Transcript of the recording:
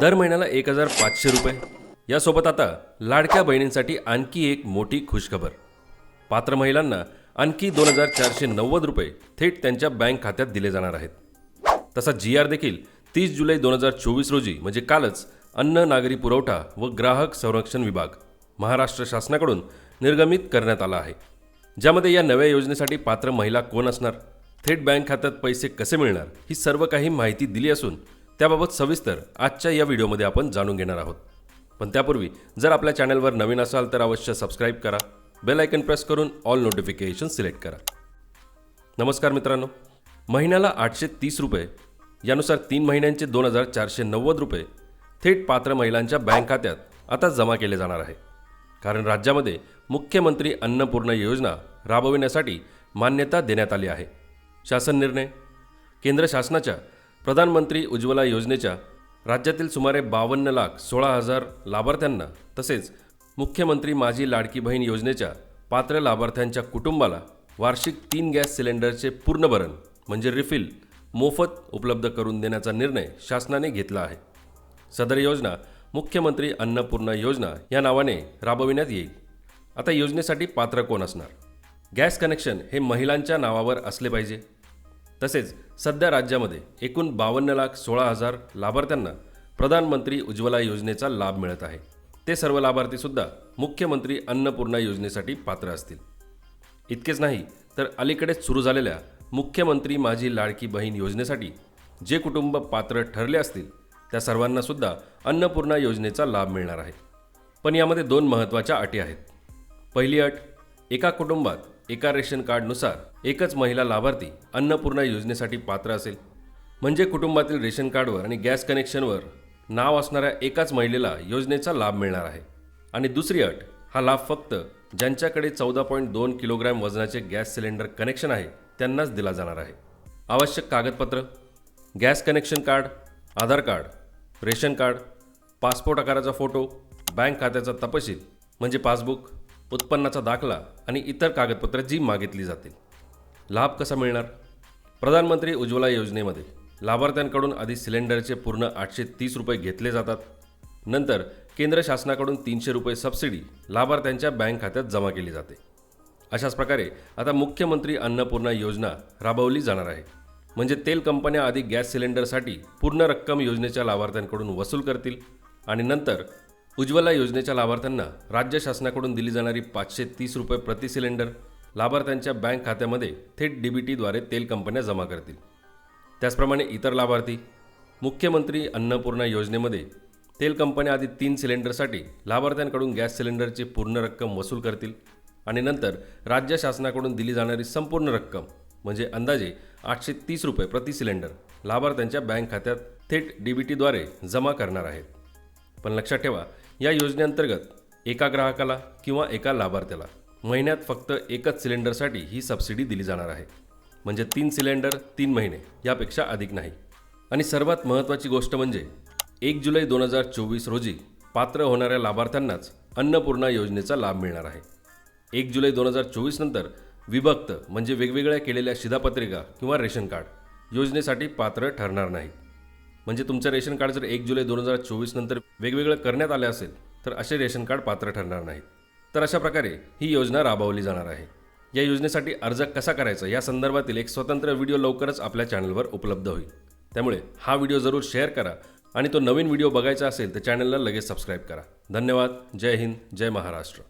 दर महिन्याला एक हजार पाचशे रुपये. यासोबत आता लाडक्या बहिणींसाठी आणखी एक मोठी खुशखबर. पात्र महिलांना आणखी दोन हजार चारशे नव्वद रुपये थेट त्यांच्या बँक खात्यात दिले जाणार आहेत. तसा जी आर देखील तीस जुलै दोन हजार चोवीस रोजी म्हणजे कालच अन्न नागरी पुरवठा व ग्राहक संरक्षण विभाग महाराष्ट्र शासनाकडून निर्गमित करण्यात आला आहे. ज्यामध्ये या नव्या योजनेसाठी पात्र महिला कोण असणार? थेट बँक खात्यात पैसे कसे मिळणार? ही सर्व काही माहिती दिली असून त्याबाबत सविस्तर आजच्या या व्हिडिओमध्ये आपण जाणून घेणार आहोत. पण त्यापूर्वी जर आपल्या चॅनलवर नवीन असाल तर अवश्य सबस्क्राईब करा बेल आयकन प्रेस करून ऑल नोटिफिकेशन सिलेक्ट करा. नमस्कार मित्रांनो महिन्याला आठशे तीस रुपये यानुसार तीन महिन्यांचे दोन हजार चारशे नव्वद रुपये थेट पात्र महिलांच्या बँक खात्यात आता जमा केले जाणार आहे. कारण राज्यामध्ये मुख्यमंत्री अन्नपूर्णा योजना राबविण्यासाठी मान्यता देण्यात आली आहे. शासन निर्णय केंद्र शासनाच्या प्रधानमंत्री उज्ज्वला योजनेच्या राज्यातील सुमारे बावन्न लाख सोळा हजार लाभार्थ्यांना तसेच मुख्यमंत्री माझी लाडकी बहीण योजनेच्या पात्र लाभार्थ्यांच्या कुटुंबाला वार्षिक तीन गॅस सिलेंडरचे पूर्ण भरण म्हणजे रिफिल मोफत उपलब्ध करून देण्याचा निर्णय शासनाने घेतला आहे. सदर योजना मुख्यमंत्री अन्नपूर्णा योजना या नावाने राबविण्यात येईल. आता योजनेसाठी पात्र कोण असणार? गॅस कनेक्शन हे महिलांच्या नावावर असले पाहिजे. तसेच सध्या राज्यामध्ये एकूण बावन्न लाख सोळा हजार लाभार्थ्यांना प्रधानमंत्री उज्ज्वला योजनेचा लाभ मिळत आहे. ते सर्व लाभार्थीसुद्धा मुख्यमंत्री अन्नपूर्णा योजनेसाठी पात्र असतील. इतकेच नाही तर अलीकडेच सुरू झालेल्या मुख्यमंत्री माझी लाडकी बहीण योजनेसाठी जे कुटुंब पात्र ठरले असतील त्या सर्वांनासुद्धा अन्नपूर्णा योजनेचा लाभ मिळणार आहे. पण यामध्ये दोन महत्त्वाच्या अटी आहेत. पहिली अट एका कुटुंबात एका रेशन कार्डनुसार एकच महिला लाभार्थी अन्नपूर्णा योजनेसाठी पात्र असेल. म्हणजे कुटुंबातील रेशन कार्डवर आणि गॅस कनेक्शनवर नाव असणाऱ्या एकाच महिलेला योजनेचा लाभ मिळणार आहे. आणि दुसरी अट हा लाभ फक्त ज्यांच्याकडे चौदा पॉईंट दोन किलोग्रॅम वजनाचे गॅस सिलेंडर कनेक्शन आहे त्यांनाच दिला जाणार आहे. आवश्यक कागदपत्र gas connection card Aadhaar card ration card passport आकाराचा फोटो बँक खात्याचा तपशील म्हणजे पासबुक उत्पन्नाचा दाखला आणि इतर कागदपत्रे जी मागितली जातील. लाभ कसा मिळणार? प्रधानमंत्री उज्ज्वला योजनेमध्ये लाभार्थ्यांकडून आधी सिलेंडरचे पूर्ण आठशे तीस रुपये घेतले जातात. नंतर केंद्र शासनाकडून तीनशे रुपये सबसिडी लाभार्थ्यांच्या बँक खात्यात जमा केली जाते. अशाच प्रकारे आता मुख्यमंत्री अन्नपूर्णा योजना राबवली जाणार आहे. म्हणजे तेल कंपन्या आधी गॅस सिलेंडरसाठी पूर्ण रक्कम योजनेच्या लाभार्थ्यांकडून वसूल करतील आणि नंतर उज्ज्वला योजनेच्या लाभार्थ्यांना राज्य शासनाकडून दिली जाणारी पाचशे तीस रुपये प्रति सिलेंडर. लाभार्थ्यांच्या बँक खात्यामध्ये थेट डी बी टीद्वारे तेल कंपन्या जमा करतील. त्याचप्रमाणे इतर लाभार्थी. मुख्यमंत्री अन्नपूर्णा योजनेमध्ये तेल कंपन्या आधी तीन सिलेंडरसाठी लाभार्थ्यांकडून गॅस सिलेंडरची पूर्ण रक्कम वसूल करतील आणि नंतर राज्य शासनाकडून दिली जाणारी संपूर्ण रक्कम म्हणजे अंदाजे आठशे तीस रुपये प्रति सिलेंडर लाभार्थ्यांच्या बँक खात्यात थेट डी बी टीद्वारे जमा करणार आहेत. पण लक्षात ठेवा या योजनेअंतर्गत एका ग्राहकाला किंवा एका लाभार्थ्याला महिन्यात फक्त एकच सिलेंडरसाठी ही सबसिडी दिली जाणार आहे. म्हणजे तीन सिलेंडर तीन महिने यापेक्षा अधिक नाही. आणि सर्वात महत्त्वाची गोष्ट म्हणजे एक जुलै दोन हजार चोवीस रोजी पात्र होणाऱ्या लाभार्थ्यांनाच अन्नपूर्णा योजनेचा लाभ मिळणार आहे. एक जुलै दोन हजार चोवीस नंतर विभक्त म्हणजे वेगवेगळ्या केलेल्या शिधापत्रिका किंवा रेशन कार्ड योजनेसाठी पात्र ठरणार नाहीत म्हणजे तुमचं रेशन कार्ड जर एक जुलै दोन हजार चोवीस नंतर वेगवेगळं करण्यात आले असेल तर असे रेशन कार्ड पात्र ठरणार नाहीत. तर अशा प्रकारे ही योजना राबवली जाणार आहे. या योजनेसाठी अर्ज कसा करायचा या संदर्भातील एक स्वतंत्र व्हिडिओ लवकरच आपल्या चॅनलवर उपलब्ध होईल. त्यामुळे हा व्हिडिओ जरूर शेअर करा आणि तो नवीन व्हिडिओ बघायचा असेल तर चॅनलला लगेच सबस्क्राईब करा. धन्यवाद. जय हिंद. जय महाराष्ट्र.